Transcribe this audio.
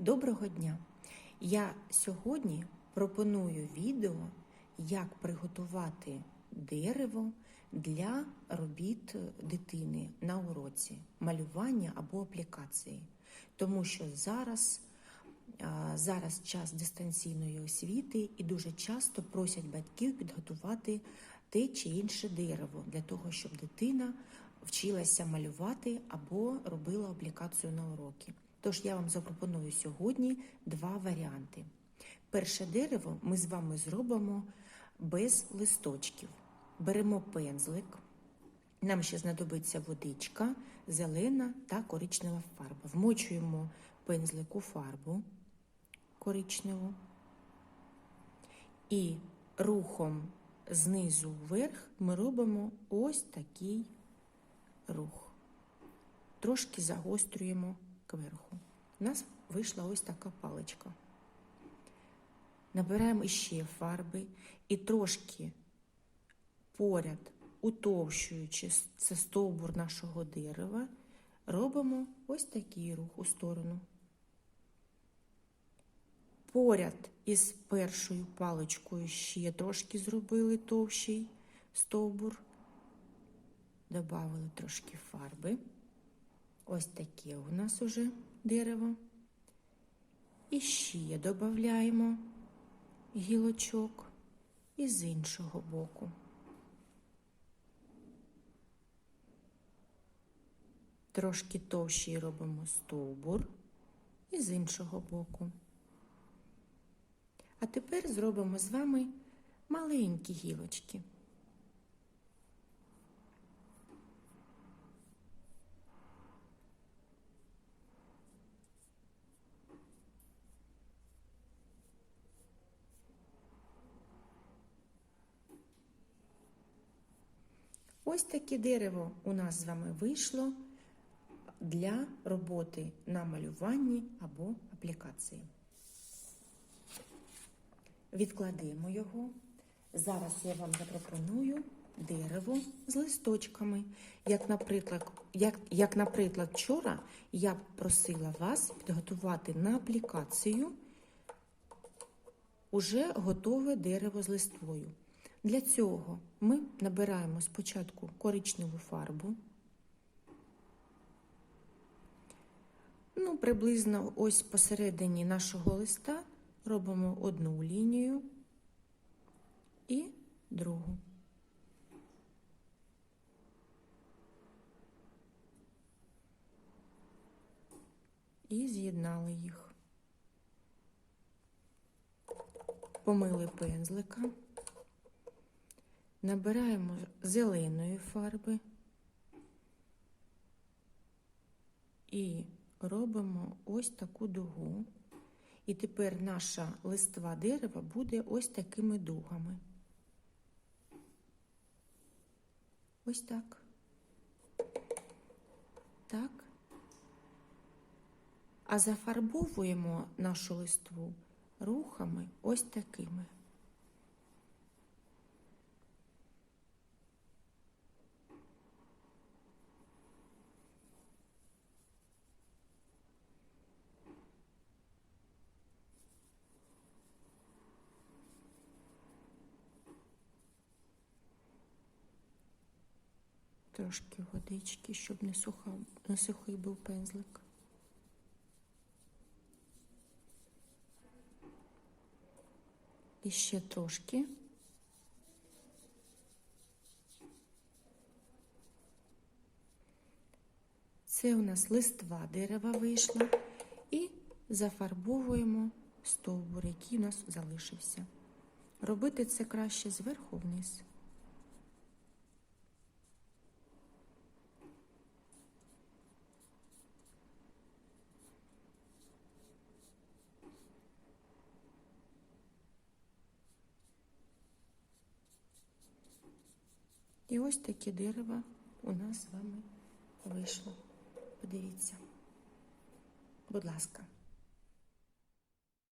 Доброго дня! Я сьогодні пропоную відео, як приготувати дерево для робіт дитини на уроці, малювання або аплікації. Тому що зараз, зараз час дистанційної освіти і дуже часто просять батьків підготувати те чи інше дерево для того, щоб дитина вчилася малювати або робила аплікацію на уроки. Тож я вам запропоную сьогодні два варіанти. Перше дерево ми з вами зробимо без листочків. Беремо пензлик. Нам ще знадобиться водичка, зелена та коричнева фарба. Вмочуємо пензлик у фарбу коричневу і рухом знизу вверх ми робимо ось такий рух. Трошки загострюємо кверху. У нас вийшла ось така паличка. Набираємо іще фарби і трошки поряд, утовщуючи це стовбур нашого дерева, робимо ось такий рух у сторону. Поряд із першою паличкою ще трошки зробили товщий стовбур, Добавили трошки фарби. Ось таке у нас уже дерево. І ще додаємо гілочок і з іншого боку. Трошки товщий робимо стовбур і з іншого боку. А тепер зробимо з вами маленькі гілочки. Ось таке дерево у нас з вами вийшло для роботи на малюванні або аплікації. Відкладемо його. Зараз я вам запропоную дерево з листочками. Як, наприклад, як, як, наприклад, вчора я просила вас підготувати на аплікацію уже готове дерево з листвою. Для цього ми набираємо спочатку коричневу фарбу. Ну, приблизно ось посередині нашого листа робимо одну лінію і другу. І з'єднали їх. Помили пензлика. Набираємо зеленої фарби і робимо ось таку дугу. І тепер наша листва дерева буде ось такими дугами. Ось так. Так. А зафарбовуємо нашу листву рухами ось такими. Трошки водички, щоб не, суха, не сухий був пензлик. І ще трошки. Це у нас листва дерева вийшла і зафарбовуємо стовбур, який у нас залишився. Робити це краще зверху вниз. І ось таке дерево у нас з вами вийшло. Подивіться. Будь ласка.